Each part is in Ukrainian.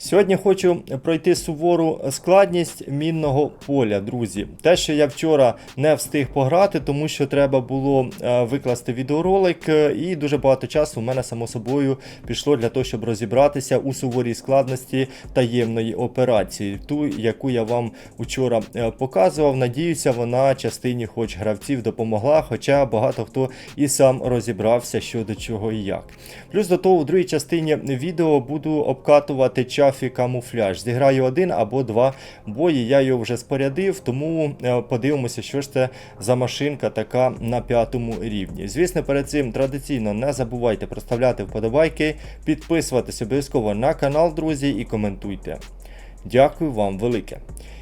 Сьогодні хочу пройти сувору складність мінного поля, друзі. Те, що я вчора не встиг пограти, тому що треба було е, викласти відеоролик, е, і дуже багато часу у мене само собою пішло для того, щоб розібратися у суворій складності таємної операції, ту, яку я вам вчора е, показував. Надіюся, вона частині хоч гравців допомогла, хоча багато хто і сам розібрався що до чого і як. Плюс до того, у другій частині відео буду обкатувати чафі камуфляж. Зіграю один або два бої. Я його вже спорядив, тому е, подивимося, що ж це за машинка така на п'ятому рівні. Звісно, перед цим традиційно не забувайте проставляти вподобайки, підписуватися обов'язково на канал, друзі, і коментуйте. Дякую вам велике.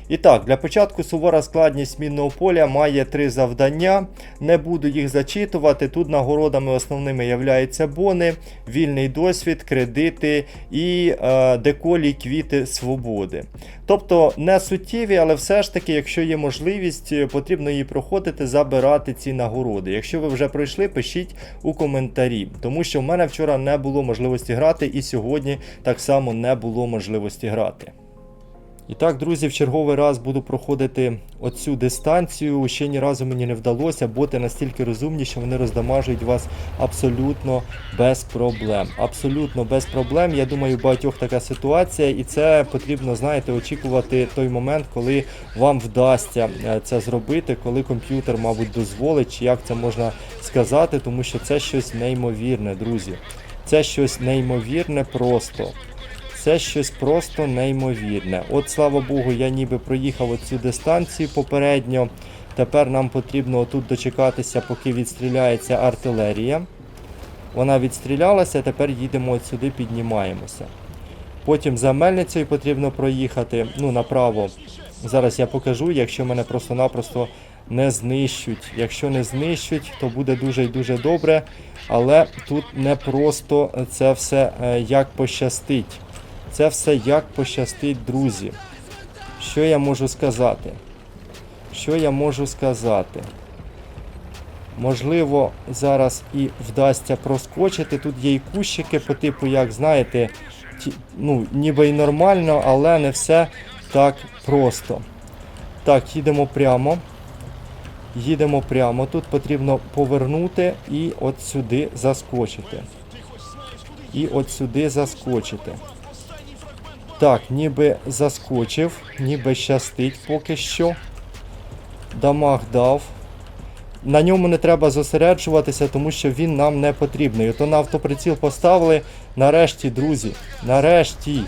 І так, для початку сувора складність мінного поля має три завдання. Не буду їх зачитувати. Тут нагородами основними являються бони, вільний досвід, кредити і е, деколі квіти свободи. Тобто не суттєві, але все ж таки, якщо є можливість, е, потрібно її проходити, забирати ці нагороди. Якщо ви вже пройшли, пишіть у коментарі, тому що в мене вчора не було можливості грати, і сьогодні так само не було можливості грати. І так, друзі, в черговий раз буду проходити оцю дистанцію. Ще ні разу мені не вдалося. Боти настільки розумні, що вони роздамажують вас абсолютно без проблем. Абсолютно без проблем. Я думаю, багатьох така ситуація, і це потрібно, знаєте, очікувати той момент, коли вам вдасться е, це зробити, коли комп'ютер, мабуть, дозволить, чи як це можна сказати, тому що це щось неймовірне, друзі. Це щось неймовірне просто. Це щось просто неймовірне. От слава Богу, я ніби проїхав оцю дистанцію попередньо. Тепер нам потрібно тут дочекатися, поки відстріляється артилерія. Вона відстрілялася, тепер їдемо сюди, піднімаємося. Потім за мельницею потрібно проїхати. Ну, направо. Зараз я покажу, якщо мене просто-напросто не знищуть. Якщо не знищуть, то буде дуже і дуже добре. Але тут не просто це все е, як пощастить. Це все як пощастить, друзі. Що я можу сказати? Що я можу сказати? Можливо, зараз і вдасться проскочити. Тут є і кущики по типу, як знаєте, ті, ну, ніби й нормально, але не все так просто. Так, їдемо прямо. Їдемо прямо. Тут потрібно повернути і от сюди заскочити. І от сюди заскочити. Так, ніби заскочив, ніби щастить поки що. Дамаг дав. На ньому не треба зосереджуватися, тому що він нам не потрібний. Ото на автоприціл поставили. Нарешті, друзі. Нарешті.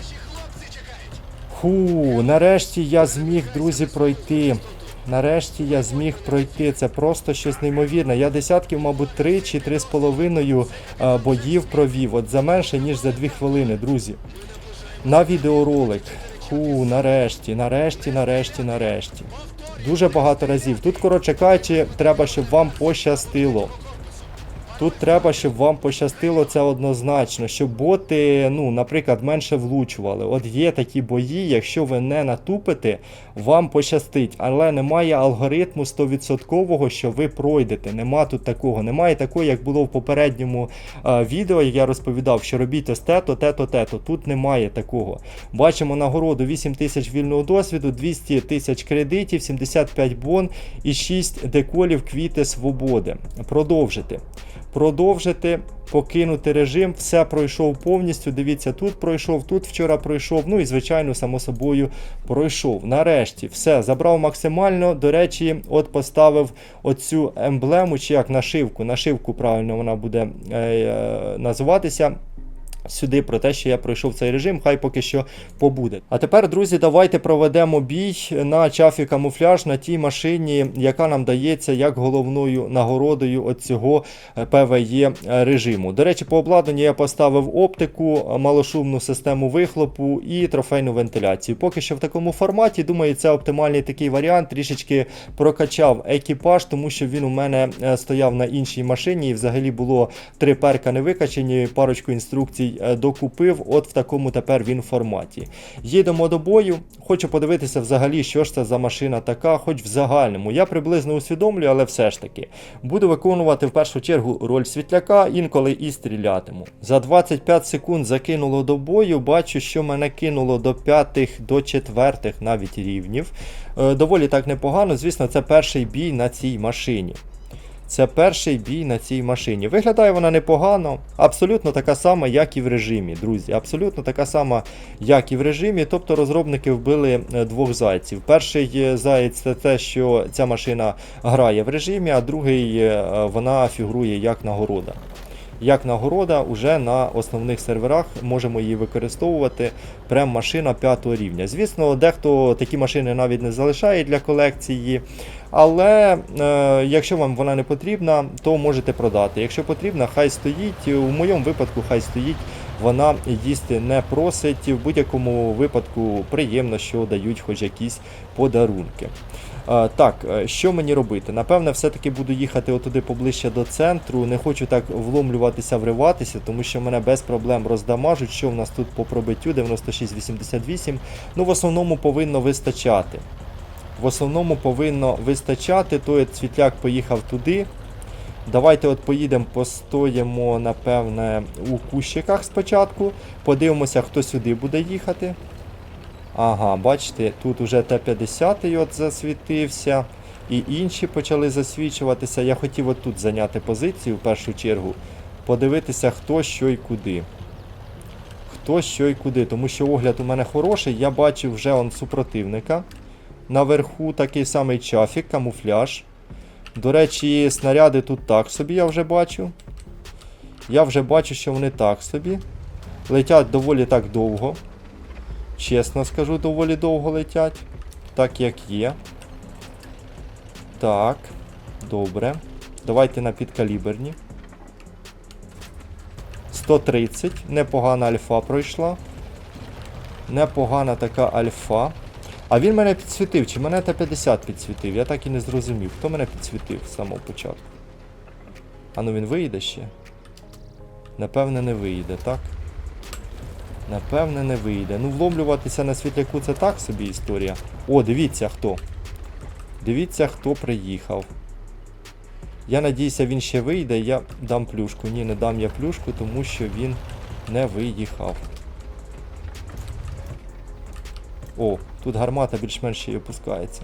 Ху, нарешті я зміг, друзі, пройти. Нарешті я зміг пройти. Це просто щось неймовірне. Я десятків, мабуть, три чи три з половиною е, боїв провів. От за менше, ніж за дві хвилини, друзі на відеоролик. Ху, нарешті, нарешті, нарешті, нарешті. Дуже багато разів. Тут, коротше кажучи, треба, щоб вам пощастило. Тут треба, щоб вам пощастило це однозначно, щоб боти, ну, наприклад, менше влучували. От є такі бої, якщо ви не натупите, вам пощастить. Але немає алгоритму 100%, що ви пройдете. Нема тут такого. Немає такого, як було в попередньому а, відео, як я розповідав, що робіть ось те-то, те-то, те-то. Тут немає такого. Бачимо нагороду 8 тисяч вільного досвіду, 200 тисяч кредитів, 75 бон і 6 деколів квіти свободи. Продовжити продовжити, покинути режим, все пройшов повністю. Дивіться, тут пройшов, тут вчора пройшов. Ну і, звичайно, само собою пройшов. Нарешті все, забрав максимально. До речі, от поставив оцю емблему, чи як нашивку. Нашивку правильно вона буде е, е, називатися сюди про те, що я пройшов цей режим, хай поки що побуде. А тепер, друзі, давайте проведемо бій на чафі камуфляж на тій машині, яка нам дається як головною нагородою от цього PvE режиму. До речі, по обладнанню я поставив оптику, малошумну систему вихлопу і трофейну вентиляцію. Поки що в такому форматі, думаю, це оптимальний такий варіант. Трішечки прокачав екіпаж, тому що він у мене стояв на іншій машині і взагалі було три перка не викачені, парочку інструкцій е, докупив, от в такому тепер він форматі. Їдемо до бою. Хочу подивитися взагалі, що ж це за машина така, хоч в загальному. Я приблизно усвідомлюю, але все ж таки. Буду виконувати в першу чергу роль світляка, інколи і стрілятиму. За 25 секунд закинуло до бою. Бачу, що мене кинуло до п'ятих, до четвертих навіть рівнів. Е, доволі так непогано. Звісно, це перший бій на цій машині. Це перший бій на цій машині. Виглядає вона непогано, абсолютно така сама, як і в режимі, друзі. Абсолютно така сама, як і в режимі. Тобто розробники вбили е, двох зайців. Перший е, заєць це те, що ця машина грає в режимі, а другий е, вона фігурує як нагорода. Як нагорода, уже на основних серверах можемо її використовувати. Прем машина 5 рівня. Звісно, дехто такі машини навіть не залишає для колекції. Але е, якщо вам вона не потрібна, то можете продати. Якщо потрібна, хай стоїть. У моєму випадку, хай стоїть. Вона їсти не просить. В будь-якому випадку приємно, що дають хоч якісь подарунки. Так, е, що мені робити? Напевне, все-таки буду їхати отуди поближче до центру. Не хочу так вломлюватися, вриватися, тому що мене без проблем роздамажуть. Що в нас тут по пробиттю 96-88. Ну, в основному повинно вистачати. В основному повинно вистачати. Той світляк поїхав туди. Давайте от поїдемо, постоїмо, напевне, у кущиках спочатку. Подивимося, хто сюди буде їхати. Ага, бачите, тут уже Т-50 от засвітився. І інші почали засвічуватися. Я хотів от тут зайняти позицію в першу чергу. Подивитися, хто що і куди. Хто що і куди. Тому що огляд у мене хороший. Я бачив вже он супротивника. Наверху такий самий чафік, камуфляж. До речі, снаряди тут так собі, я вже бачу. Я вже бачу, що вони так собі. Летять доволі так довго. Чесно скажу, доволі довго летять. Так як є. Так. Добре. Давайте на підкаліберні. 130. Непогана альфа пройшла. Непогана така альфа. А він мене підсвітив, чи мене Т-50 підсвітив? Я так і не зрозумів. Хто мене підсвітив з самого початку? А ну він виїде ще? Напевне, не виїде, так? Напевне, не вийде. Ну, вломлюватися на світляку це так собі історія. О, дивіться хто. Дивіться, хто приїхав. Я надіюся, він ще вийде, я дам плюшку. Ні, не дам я плюшку, тому що він не виїхав. О, тут гармата більш-менш ще й опускається.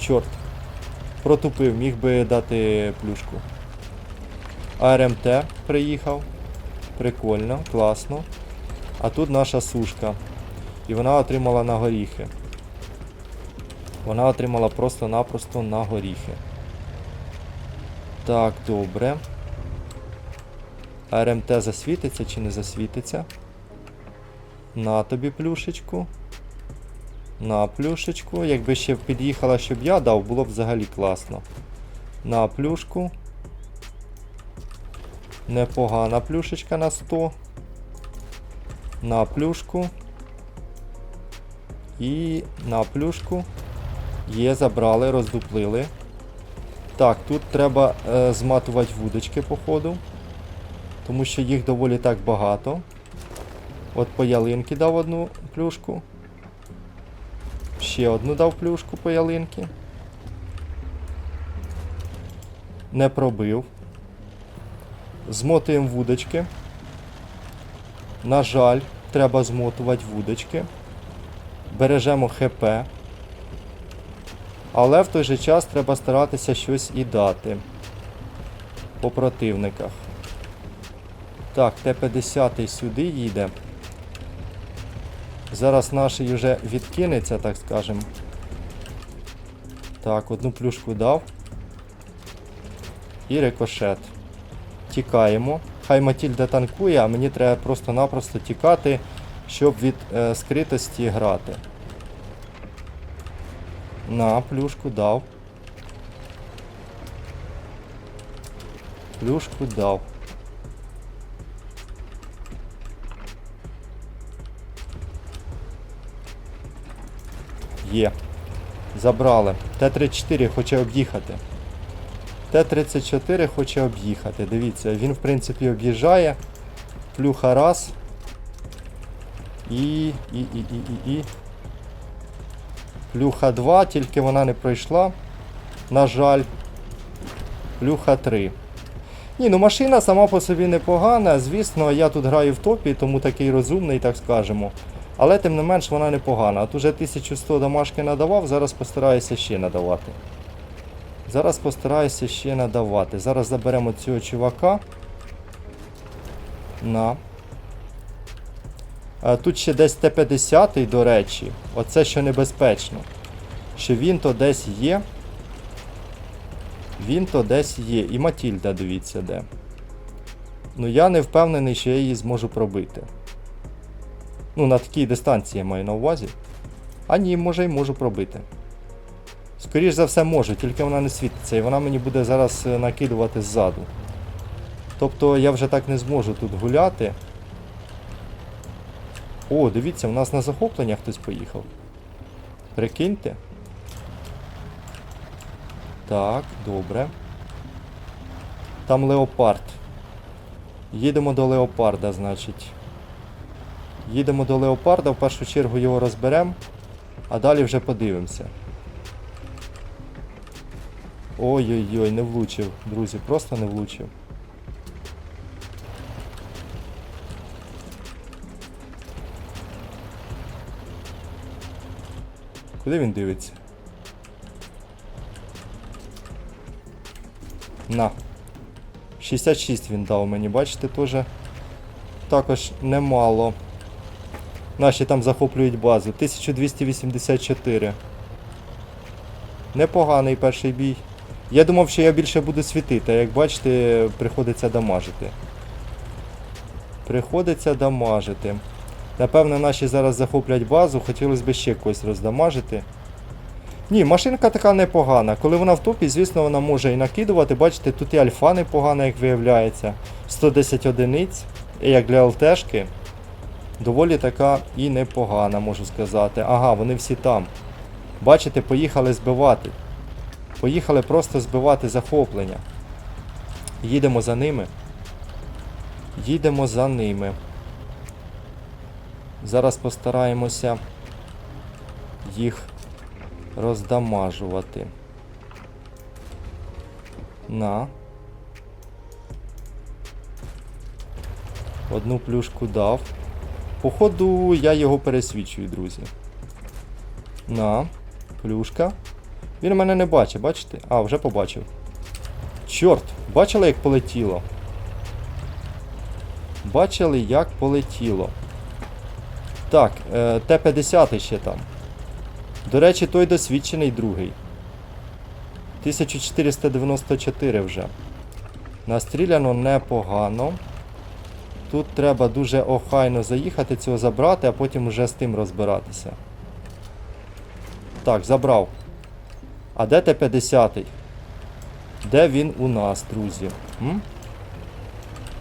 Чорт. Протупив, міг би дати плюшку. АРМТ приїхав. Прикольно, класно. А тут наша сушка. І вона отримала на горіхи. Вона отримала просто-напросто на горіхи. Так, добре. РМТ засвітиться чи не засвітиться? На тобі плюшечку. На плюшечку. Якби ще під'їхала, щоб я дав, було б взагалі класно. На плюшку. Непогана плюшечка на 100. На плюшку. І на плюшку. Є, забрали, роздуплили. Так, тут треба е, зматувати вудочки, походу. Тому що їх доволі так багато. От по ялинки дав одну плюшку. Ще одну дав плюшку по ялинки. Не пробив. Змотуємо вудочки. На жаль, треба змотувати вудочки. Бережемо ХП. Але в той же час треба старатися щось і дати по противниках. Так, Т-50 сюди їде. Зараз наш вже відкинеться, так скажем. Так, одну плюшку дав. І рикошет. Тікаємо. Хай Матільда танкує, а мені треба просто-напросто тікати, щоб від е, скритості грати. На, плюшку дав. Плюшку дав. Є. Забрали. Т-34 хоче об'їхати. Т-34 хоче об'їхати. Дивіться, він в принципі об'їжджає. Плюха раз. І. і, і, і, і, і. Плюха 2, тільки вона не пройшла. На жаль. Плюха 3. Ні, ну машина сама по собі непогана. Звісно, я тут граю в топі, тому такий розумний, так скажемо. Але тим не менш вона непогана. От уже 1100 дамашки надавав, зараз постараюся ще надавати. Зараз постараюся ще надавати. Зараз заберемо цього чувака. На. А, тут ще десь Т-50, до речі. Оце що небезпечно. Що він то десь є. Він то десь є. І Матільда, дивіться, де. Ну я не впевнений, що я її зможу пробити. Ну, на такій дистанції я маю на увазі. А ні, може й можу пробити. Скоріш за все можу, тільки вона не світиться, і вона мені буде зараз е, накидувати ззаду. Тобто я вже так не зможу тут гуляти. О, дивіться, у нас на захоплення хтось поїхав. Прикиньте. Так, добре. Там леопард. Їдемо до леопарда, значить. Їдемо до леопарда, в першу чергу його розберемо, а далі вже подивимося. Ой-ой-ой, не влучив, друзі, просто не влучив. Куди він дивиться? На. 66 він дав мені, бачите, теж також немало. Наші там захоплюють базу. 1284. Непоганий перший бій. Я думав, що я більше буду світити, а як бачите, приходиться дамажити. Приходиться дамажити. Напевно, наші зараз захоплять базу, хотілося б ще когось роздамажити. Ні, машинка така непогана. Коли вона в топі, звісно, вона може і накидувати. Бачите, тут і альфа непогана, як виявляється. 110 одиниць. Як для ЛТшки. Доволі така і непогана, можу сказати. Ага, вони всі там. Бачите, поїхали збивати. Поїхали просто збивати захоплення. Їдемо за ними. Їдемо за ними. Зараз постараємося їх роздамажувати. На. Одну плюшку дав. Походу, я його пересвічую, друзі. На, плюшка. Він мене не бачить, бачите? А, вже побачив. Чорт, бачили, як полетіло? Бачили, як полетіло. Так, е, Т-50 ще там. До речі, той досвідчений другий. 1494 вже. Настріляно непогано. Тут треба дуже охайно заїхати, цього забрати, а потім вже з тим розбиратися. Так, забрав. А де Т-50? Де він у нас, друзі? М?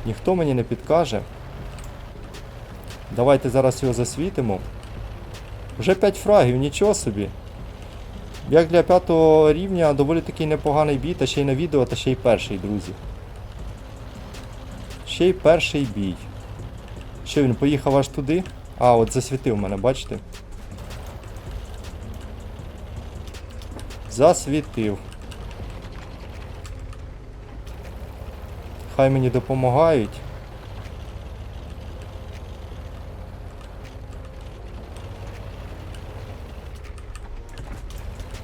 Ніхто мені не підкаже. Давайте зараз його засвітимо. Вже 5 фрагів, нічого собі. Як для п'ятого рівня доволі такий непоганий бій, та ще й на відео, та ще й перший, друзі. Ще й перший бій. Що він поїхав аж туди? А, от засвітив мене, бачите? Засвітив. Хай мені допомагають.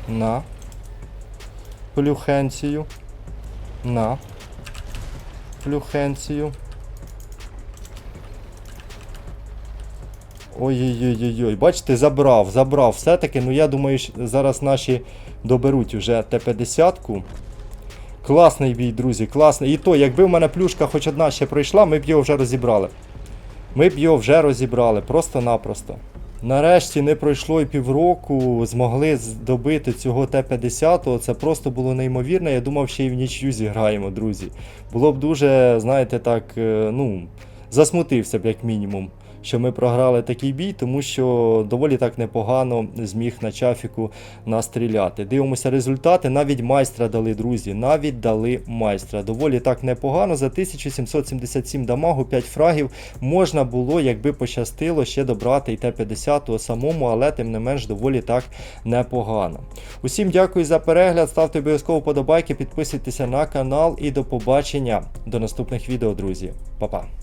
На. Плюхенцію. На. Плюхенцію. Ой-ой-ой-ой. Бачите, забрав, забрав все-таки. Ну я думаю, зараз наші доберуть вже Т-50-ку. Класний бій, друзі, класний. І то, якби в мене плюшка хоч одна ще пройшла, ми б його вже розібрали. Ми б його вже розібрали, просто-напросто. Нарешті не пройшло і півроку, змогли добити цього Т-50. Це просто було неймовірно. Я думав, ще й в нічю зіграємо, друзі. Було б дуже, знаєте, так, е, ну, засмутився б, як мінімум. Що ми програли такий бій, тому що доволі так непогано зміг на чафіку настріляти. Дивимося результати. Навіть майстра дали, друзі. Навіть дали майстра. Доволі так непогано. За 1777 дамагу, 5 фрагів можна було, якби пощастило, ще добрати і Т-50 самому, але тим не менш доволі так непогано. Усім дякую за перегляд. Ставте обов'язково подобайки, підписуйтеся на канал і до побачення до наступних відео, друзі. Па-па.